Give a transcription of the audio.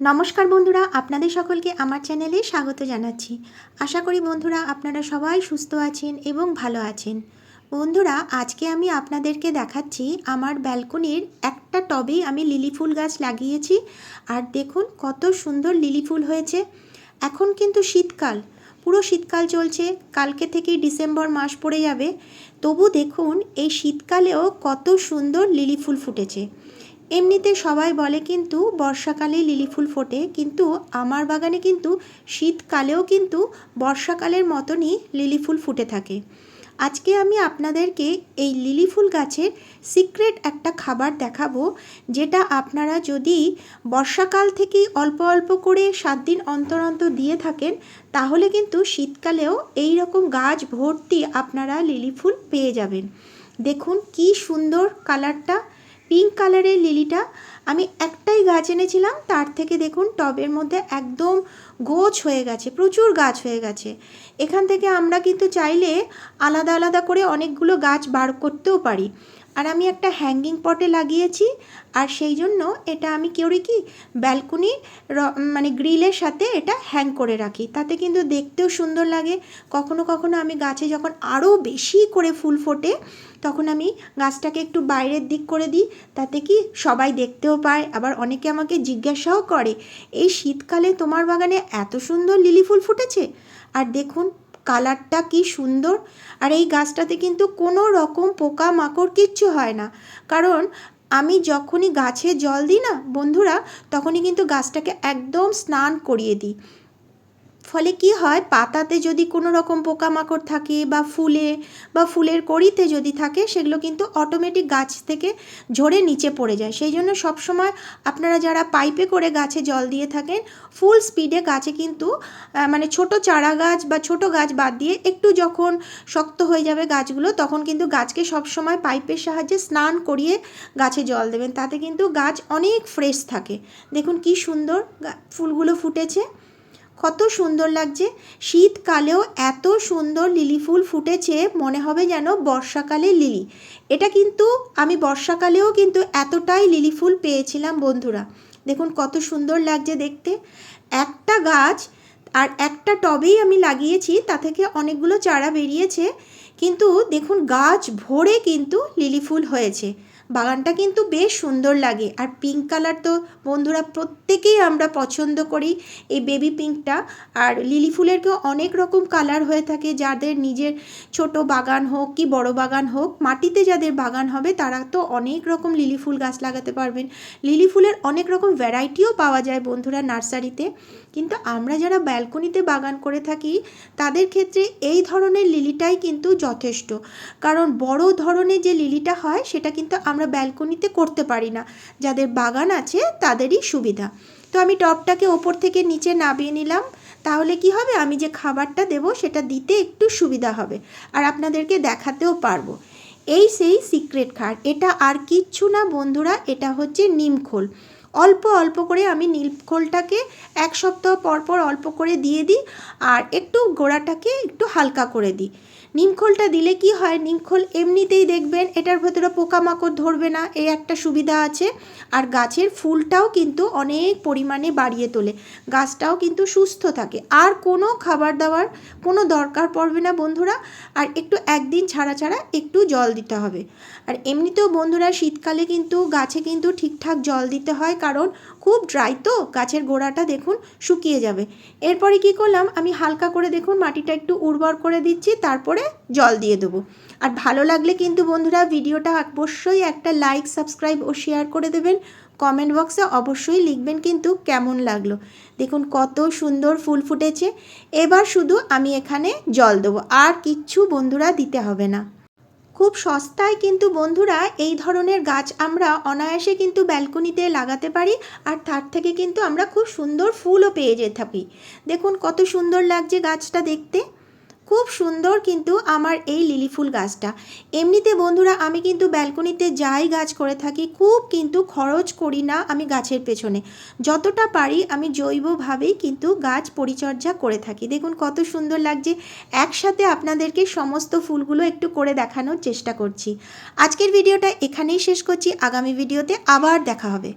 নমস্কার বন্ধুরা, আপনাদের সকলকে আমার চ্যানেলে স্বাগত জানাচ্ছি। আশা করি বন্ধুরা আপনারা সবাই সুস্থ আছেন এবং ভালো আছেন। বন্ধুরা, আজকে আমি আপনাদেরকে দেখাচ্ছি আমার ব্যালকনির একটা টবেই আমি লিলি ফুল গাছ লাগিয়েছি। আর দেখুন, কত সুন্দর লিলি ফুল হয়েছে। এখন কিন্তু শীতকাল, পুরো শীতকাল চলছে, কালকে থেকেই ডিসেম্বর মাস পড়ে যাবে। তবু দেখুন, এই শীতকালেও কত সুন্দর লিলি ফুল ফুটেছে। এমনিতে সবাই বলে কিন্তু বর্ষাকালে লিলি ফুল ফোটে, কিন্তু আমার বাগানে কিন্তু শীতকালেও কিন্তু বর্ষাকালের মতনই লিলি ফুল ফুটে থাকে। আজকে আমি আপনাদেরকে এই লিলি ফুল গাছের সিক্রেট একটা খাবার দেখাবো, যেটা আপনারা যদি বর্ষাকাল থেকেই অল্প অল্প করে সাত দিন অন্তর অন্তর দিয়ে থাকেন, তাহলে কিন্তু শীতকালেও এই রকম গাছ ভর্তি আপনারা লিলি ফুল পেয়ে যাবেন। দেখুন কি সুন্দর কালারটা পিঙ্ক কালারের লিলিটা আমি একটাই গাছ এনেছিলাম, তার থেকে দেখুন টবের মধ্যে একদম গোছ হয়ে গেছে, প্রচুর গাছ হয়ে গেছে। এখান থেকে আমরা কিন্তু চাইলে আলাদা আলাদা করে অনেকগুলো গাছ বার করতেও পারি। আর আমি একটা হ্যাঙ্গিং পটে লাগিয়েছি, আর সেই জন্য এটা আমি করি কি ব্যালকনি মানে গ্রিলের সাথে এটা হ্যাং করে রাখি। তাতে কিন্তু দেখতেও সুন্দর লাগে। কখনো কখনো আমি গাছে যখন আরও বেশি করে ফুল ফোটে, তখন আমি গাছটাকে একটু বাইরের দিক করে দিই। তাতে কি সবাই দেখতেও পায়, আবার অনেকে আমাকে জিজ্ঞাসাও করে, এই শীতকালে তোমার বাগানে এত সুন্দর লিলি ফুল ফুটেছে? আর দেখুন কালারটা কি সুন্দর। আর এই গাছটাতে কিন্তু কোনো রকম পোকা মাকড় কিচ্ছু হয় না। কারণ আমি যখনই গাছে জল দিই না, বন্ধুরা, তখনই কিন্তু গাছটাকে একদম স্নান করিয়ে দিই। ফলে কি হয়? পাতাতে যদি কোনো রকম পোকামাকড় থাকে বা ফুলে বা ফুলের কড়িতে যদি থাকে, সেগুলো কিন্তু অটোমেটিক গাছ থেকে ঝরে নিচে পড়ে যায়। সেই জন্য সবসময় আপনারা যারা পাইপে করে গাছে জল দিয়ে থাকেন ফুল স্পিডে গাছে কিন্তু মানে ছোট চারা গাছ বা ছোট গাছ বাদ দিয়ে একটু যখন শক্ত হয়ে যাবে গাছগুলো, তখন কিন্তু গাছকে সবসময় পাইপের সাহায্যে স্নান করিয়ে গাছে জল দেবেন। তাতে কিন্তু গাছ অনেক ফ্রেশ থাকে। দেখুন কি সুন্দর ফুলগুলো ফুটেছে। কত সুন্দর লাগছে। শীতকালেও এত সুন্দর লিলি ফুল ফুটেছে, মনে হবে যেন বর্ষাকালে লিলি। এটা কিন্তু, আমি বর্ষাকালেও কিন্তু এতটাই লিলি ফুল পেয়েছিলাম বন্ধুরা। দেখুন কত সুন্দর লাগছে দেখতে। একটা গাছ আর একটা টবেই আমি লাগিয়েছি, তা থেকে অনেকগুলো চারা বেরিয়েছে। কিন্তু দেখুন গাছ ভরে কিন্তু লিলি ফুল হয়েছে। বাগানটা কিন্তু বেশ সুন্দর লাগে। আর পিঙ্ক কালার তো বন্ধুরা প্রত্যেকেই আমরা পছন্দ করি এই বেবি পিঙ্কটা আর লিলি ফুলেরকেও অনেক রকম কালার হয়ে থাকে। যাদের নিজের ছোট বাগান হোক কি বড় বাগান হোক, মাটিতে যাদের বাগান হবে, তারা তো অনেক রকম লিলি ফুল গাছ লাগাতে পারবেন। লিলি ফুলের অনেক রকম ভ্যারাইটিও পাওয়া যায় বন্ধুরা নার্সারিতে। কিন্তু আমরা যারা ব্যালকনিতে বাগান করে থাকি, তাদের ক্ষেত্রে এই ধরনের লিলিটাই কিন্তু যথেষ্ট। কারণ বড় ধরনের যে লিলিটা হয়, সেটা কিন্তু আমরা ব্যালকনিতে করতে পারি না। যাদের বাগান আছে, তাদেরই সুবিধা। তো আমি টপটাকে ওপর থেকে নিচে নামিয়ে নিলাম। তাহলে কি হবে? আমি যে খাবারটা দেব, সেটা দিতে একটু সুবিধা হবে আর আপনাদেরকে দেখাতেও পারব। এই সেই সিক্রেট খাট। এটা আর কিচ্ছু না বন্ধুরা, এটা হচ্ছে নিমখোল অল্প অল্প করে আমি নীলখোলটাকে এক সপ্তাহ পর পর অল্প করে দিয়ে দিই আর একটু গোড়াটাকে একটু হালকা করে দিই। নিমখোলটা দিলে কি হয়? নিমখোল এমনিতেই দেখবেন এটার ভেতরে পোকামাকড় ধরবে না এই একটা সুবিধা আছে। আর গাছের ফুলটাও কিন্তু অনেক পরিমাণে বাড়িয়ে তোলে। গাছটাও কিন্তু সুস্থ থাকে। আর কোনো খাবার দাবার কোনো দরকার পড়বে না বন্ধুরা। আর একটু একদিন ছাড়া ছাড়া একটু জল দিতে হবে। আর এমনিতেও বন্ধুরা শীতকালে কিন্তু গাছে কিন্তু ঠিকঠাক জল দিতে হয়। কারণ খুব ড্রাই তো, গাছের গোড়াটা দেখুন শুকিয়ে যাবে। এরপরে কি করলাম, আমি হালকা করে দেখুন মাটিটা একটু উর্বর করে দিচ্ছি, তারপরে জল দিয়ে দেবো। আর ভালো লাগলে কিন্তু বন্ধুরা ভিডিওটা অবশ্যই একটা লাইক সাবস্ক্রাইব ও শেয়ার করে দেবেন। কমেন্ট বক্সে অবশ্যই লিখবেন কিন্তু কেমন লাগল। দেখুন কত সুন্দর ফুল ফুটেছে। এবার শুধু আমি এখানে জল দেবো, আর কিচ্ছু বন্ধুরা দিতে হবে না। খুব সস্তায় কিন্তু বন্ধুরা এই ধরনের গাছ আমরা অনায়াসে কিন্তু ব্যালকনিতে লাগাতে পারি আর তার থেকে কিন্তু আমরা খুব সুন্দর ফুলও পেয়ে যেতে থাকি। দেখুন কত সুন্দর লাগছে গাছটা দেখতে। খুব সুন্দর কিন্তু আমার এই লিলি ফুল গাছটা। এমনিতে বন্ধুরা, আমি কিন্তু ব্যালকনিতে যাই গাছ করে থাকি, খুব কিন্তু খরচ করি না আমি গাছের পেছনে। যতটা পারি আমি জৈবভাবেই কিন্তু গাছ পরিচর্যা করে থাকি। দেখুন কত সুন্দর লাগছে। একসাথে আপনাদেরকে সমস্ত ফুলগুলো একটু করে দেখানোর চেষ্টা করছি। আজকের ভিডিওটা এখানেই শেষ করছি। আগামী ভিডিওতে আবার দেখা হবে।